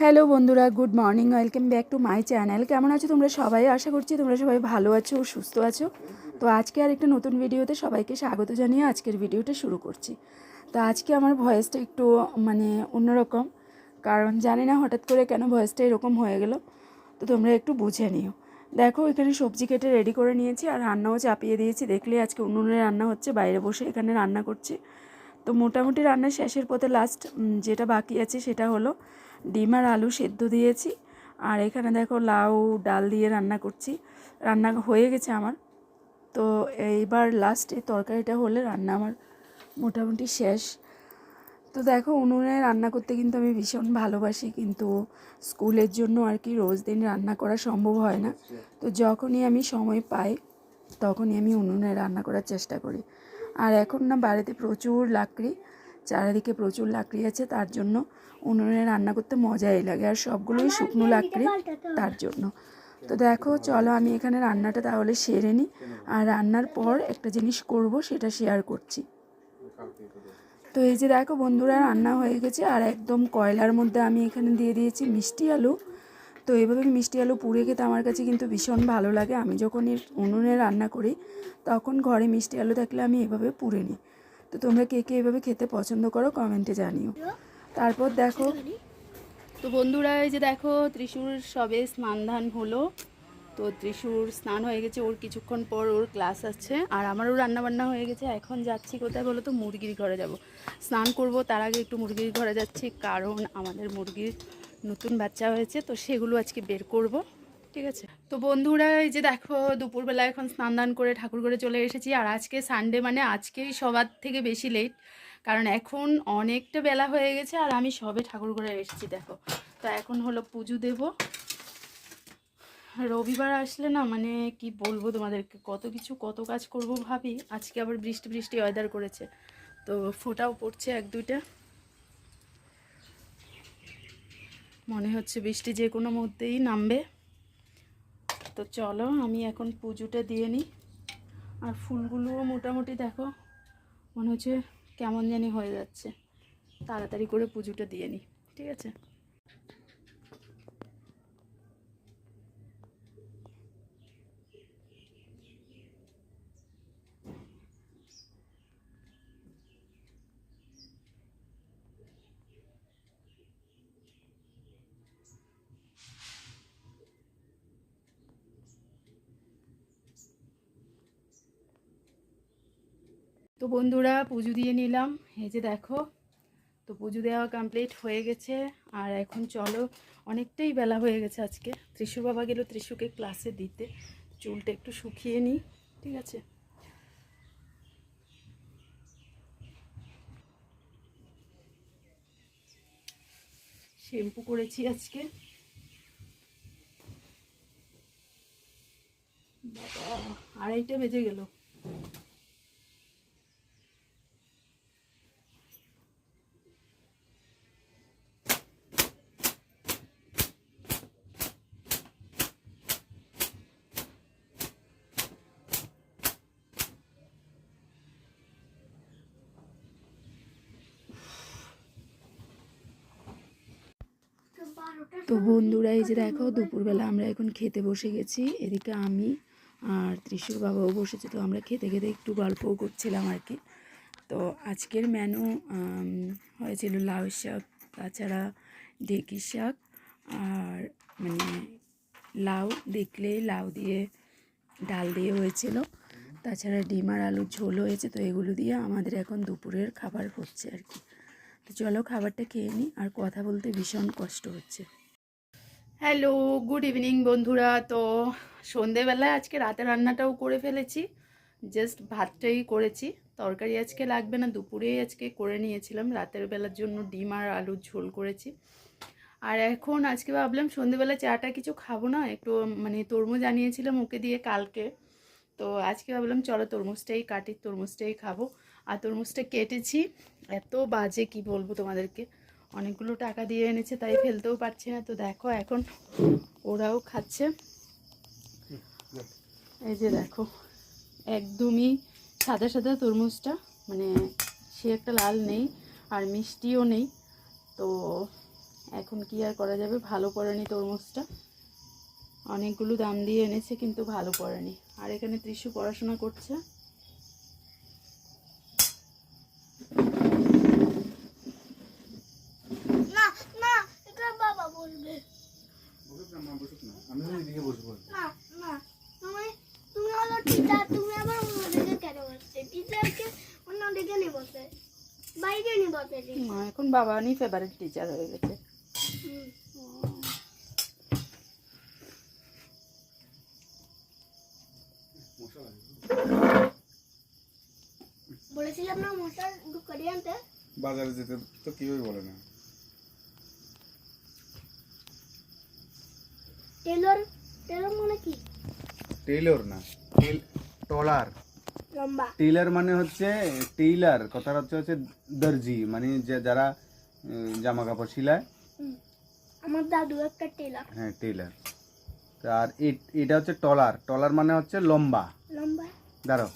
Hello বন্ধুরা, good morning, welcome back to my channel. কেমন আছো তোমরা সবাই? আশা করছি তোমরা সবাই ভালো আছো ও সুস্থ আছো। তো আজকে আর একটা নতুন ভিডিওতে সবাইকে স্বাগত জানিয়ে আজকের ভিডিওটা শুরু করছি। তো আজকে আমার ভয়েসটা একটু মানে অন্যরকম, কারণ জানি না হঠাৎ করে কেন ভয়েসটা এরকম হয়ে গেল। তো তোমরা একটু বুঝে নিও। দেখো, এখানে সবজি কেটে রেডি করে নিয়েছি আর রান্নাও চাপিয়ে দিয়েছি। দেখলে আজকে উনুনে রান্না হচ্ছে, বাইরে বসে এখানে রান্না করছি। তো মোটামুটি রান্না শেষের পথে লাস্ট যেটা বাকি আছে সেটা হলো ডিম আর আলু সেদ্ধ দিয়েছি। আর এখানে দেখো লাউ, ডাল দিয়ে রান্না করছি। রান্না হয়ে গেছে আমার। তো এইবার লাস্টে তরকারিটা হলে রান্না আমার মোটামুটি শেষ। তো দেখো উনুনে রান্না করতে কিন্তু আমি ভীষণ ভালোবাসি, কিন্তু স্কুলের জন্য আর কি রোজ দিন রান্না করা সম্ভব হয় না। তো যখনই আমি সময় পাই, তখনই আমি উনুনে রান্না করার চেষ্টা করি। আর এখন না বাড়িতে প্রচুর লাকড়ি চারিদিকে প্রচুর লাকড়ি আছে তার জন্য উনুনে রান্না করতে মজাই লাগে আর সবগুলোই শুকনো লাকড়ি তার জন্য। তো দেখো চলো আমি এখানে রান্নাটা তাহলে সেরে নিই আর রান্নার পর একটা জিনিস করব সেটা শেয়ার করছি। তো এই যে দেখো বন্ধুরা রান্না হয়ে গেছে আর একদম কয়লার মধ্যে আমি এখানে দিয়ে দিয়েছি মিষ্টি আলু। তো এইভাবে মিষ্টি আলু পুড়ে খেতে আমার কাছে কিন্তু ভীষণ ভালো লাগে। আমি যখন উনুনে রান্না করি তখন ঘরে মিষ্টি আলু থাকলে আমি এভাবে পুড়ে নিই। তো তোমরা কে কে এভাবে খেতে পছন্দ করো কমেন্টে জানিও। তারপর দেখো। তো বন্ধুরা, এই যে দেখো, ত্রিশুর সবে স্নান ধান হলো। তো ত্রিশুর স্নান হয়ে গেছে, ওর কিছুক্ষণ পর ওর ক্লাস আছে। আর আমারও রান্না বান্না হয়ে গেছে, এখন যাচ্ছি কোথায় বলো তো, মুরগির ঘরে যাব। স্নান করব, তার আগে একটু মুরগির ঘরে যাচ্ছি, কারণ আমাদের মুরগির নতুন বাচ্চা হয়েছে, তো সেগুলো আজকে বের করব। ঠিক আছে। তো বন্ধুরা, এই যে দেখো, দুপুরবেলা এখন স্নান দান করে ঠাকুর ঘরে চলে এসেছি। আর আজকে সানডে মানে আজকেই সবার থেকে বেশি লেট কারণ এখন অনেকটা বেলা হয়ে গেছে আর আমি সবে ঠাকুর ঘরে এসেছি, দেখো। তো এখন হলো পুজো দেব। রবিবার আসলে না মানে কি বলব তোমাদেরকে, কত কিছু, কত কাজ করব ভাবি। আজকে আবার বৃষ্টি বৃষ্টি ওয়েদার করেছে। তো ফোটাও পড়ছে এক, দুইটা। মনে হচ্ছে বৃষ্টি যে কোনো মুহূর্তেই নামবে। তো চলো, আমি এখন পুজোটা দিয়ে নিই। আর ফুলগুলোও মোটামুটি দেখো, মনে হচ্ছে কেমন জানি হয়ে যাচ্ছে। তাড়াতাড়ি করে পুজোটা দিয়ে নিই, ঠিক আছে? তো বন্ধুরা, পুজো দিয়ে নিলাম। এই যে দেখো, তো পুজো দেওয়া কমপ্লিট হয়ে গেছে। আর এখন চলো, অনেকটাই বেলা হয়ে গেছে আজকে। ত্রিশু বাবা গেল ত্রিশুকে ক্লাসে দিতে। চুলটা একটু শুকিয়ে নিই, ঠিক আছে? শ্যাম্পু করেছি আজকে। বাবা, আড়াইটা বেজে গেল। তো বন্ধুরা, এই যে দেখো, দুপুরবেলা আমরা এখন খেতে বসে গেছি। এদিকে আমি আর ত্রিশুর বাবাও বসেছে, তো আমরা খেতে খেতে একটু গল্পও করছিলাম আর কি। তো আজকের মেনু হয়েছিল লাউ শাক, তাছাড়া ঢেঁকি শাক আর মানে লাউ দেখলেই লাউ দিয়ে ডাল দিয়ে হয়েছিল। তাছাড়া ডিম আর আলুর ঝোল হয়েছে, তো এগুলো দিয়ে আমাদের এখন দুপুরের খাবার হচ্ছে আর কি। তো চলো খাবারটা খেয়ে নিই আর কথা বলতে ভীষণ কষ্ট হচ্ছে। হ্যালো গুড ইভিনিং বন্ধুরা। তো সন্ধেবেলায় আজকে রাতে রান্নাটাও করে ফেলেছি। জাস্ট ভাতটাই করেছি। তরকারি আজকে লাগবে না, দুপুরেই আজকে করে নিয়েছিলাম। রাতের বেলার জন্য ডিম আর আলুর ঝোল করেছি। আর এখন আজকে ভাবলাম সন্ধেবেলা চাটা কিছু খাব না, একটু মানে তরমুজ আনিয়েছিলাম ওকে দিয়ে কালকে। তো আজকে ভাবলাম চলো তরমুজটাই কাটি, তরমুজটাই খাব। আর তরমুজটা কেটেছি। এত বাজে, কি বলব তোমাদেরকে? অনেকগুলো টাকা দিয়ে এনেছে, তাই ফেলতেও পারছি না। তো দেখো, এখন ওরাও খাচ্ছে। এই যে দেখো, একদমই সাদা সাদা তরমুজটা মানে সে একটা লাল নেই আর মিষ্টিও নেই। তো এখন কি আর করা যাবে? ভালো পড়েনি তরমুজটা। অনেকগুলো দাম দিয়ে এনেছে, কিন্তু ভালো পড়েনি। আর এখানে ত্রিশু পড়াশোনা করছে না না এটা বাবা বলবে। বসুক না মা বসুক না আমি এদিকে বসবো না না তুমি তুমি হলো টিচার তুমি আবার অন্যদিকে কেন বসছে টিচারকে অন্যদিকে নিয়ে বসে বাইরে নিয়ে বসে মা এখন বাবানি ফেভারিট টিচার হয়ে গেছে। মশা বলেছিলাম না মশার করে আনতে? বাজারে যেতে তো কেউই বলে না। টেলর টেলর মানে কি? টেইলর না টলার। লম্বা। টেইলার মানে হচ্ছে টেইলার কথাটা হচ্ছে হচ্ছে দর্জি মানে যে যারা জামা কাপড় সিলায়। আমার দাদু একটা টেলর। হ্যাঁ টেইলার আর এটা হচ্ছে টলার। টলার মানে হচ্ছে লম্বা। লম্বা? দাঁড়ো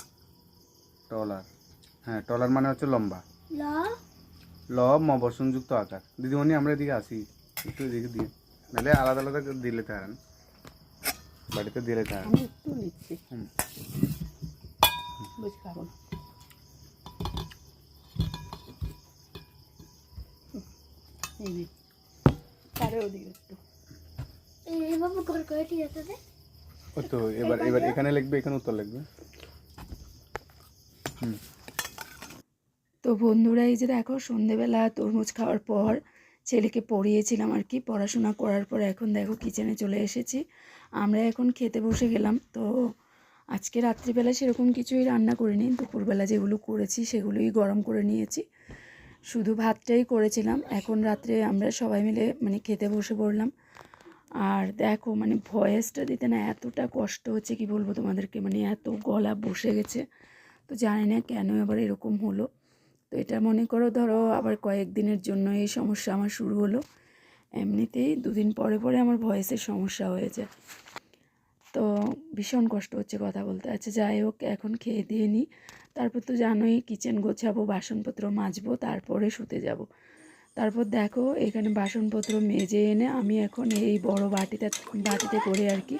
টলার। হ্যাঁ টলার মানে হচ্ছে লম্বা। ল? ল ম বসনযুক্ত আকার। দিদিমণি আমরা এদিকে আসি। একটু এদিকে দিয়ে। নাহলে আলাদা আলাদা দিলে তারেন বাড়িতে দিলে তারেন আমি একটু নিচ্ছি। হুম। বুঝ খাব না। হুম, এই নে। পারে ওদিকে একটু। এইভাবে করে করে ঠিক আছে রে? ও তো এবার এবার এখানে লিখবে এখানে উত্তর লিখবে। হুম। তো বন্ধুরা এই যে দেখো সন্ধেবেলা তরমুজ খাওয়ার পর ছেলেকে পড়িয়েছিলাম আর কি, পড়াশোনা করার পর এখন দেখো কিচেনে চলে এসেছি। আমরা এখন খেতে বসে গেলাম, তো আজকে রাত্রিবেলা সেরকম কিছুই রান্না করিনি। দুপুরবেলা যেগুলো করেছি সেগুলোই গরম করে নিয়েছি। শুধু ভাতটাই করেছিলাম, এখন রাত্রে আমরা সবাই মিলে মানে খেতে বসে পড়লাম। আর দেখো মানে ভয়েসটা দিতে না এতটা কষ্ট হচ্ছে, কি বলব তোমাদেরকে? মানে এত গলা বসে গেছে, তো জানি না কেন আবার এরকম হলো। তো এটা মনে করো, ধরো আবার কয়েকদিনের জন্য এই সমস্যা আমার শুরু হলো। এমনিতেই দুদিন পরে পরে আমার ভয়েসের সমস্যা হয়ে যায় তো ভীষণ কষ্ট হচ্ছে কথা বলতে। আচ্ছা যাই হোক, এখন খেয়ে দিয়ে নিই। তারপর তো জানোই কিচেন গোছাবো, বাসনপত্র মাজবো, তারপরে শুতে যাব। তারপর দেখো, এখানে বাসনপত্র মেজে এনে আমি এখন এই বড় বাটিতে বাটিতে করে আর কি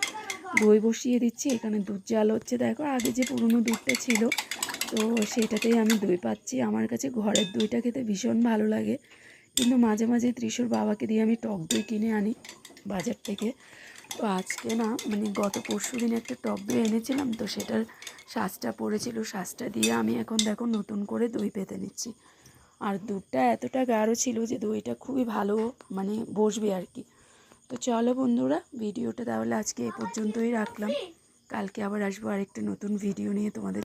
দই বসিয়ে দিচ্ছি। এখানে দুধ জাল হচ্ছে। দেখো, আগে যে পুরনো দুধটা ছিল তো সেটাতেই আমি দই পাচ্ছি। আমার কাছে ঘরের দইটা খেতে ভীষণ ভালো লাগে। কিন্তু মাঝে মাঝে ত্রিশুর বাবাকে দিয়ে আমি টক দই কিনে আনি বাজার থেকে। তো আজকে না মানে গত পরশু দিন একটা টক দই এনেছিলাম, তো সেটার শ্বাসটা পড়েছিল। শ্বাসটা দিয়ে আমি এখন দেখো নতুন করে দই পেতে নিচ্ছি। আর দুধটা এতটা গাঢ় ছিল যে দইটা খুবই ভালো মানে বসবে আর কি। তো চলো বন্ধুরা, ভিডিওটা তাহলে আজকে এ পর্যন্তই রাখলাম। কালকে আবার আসব আরেকটা নতুন ভিডিও নিয়ে তোমাদের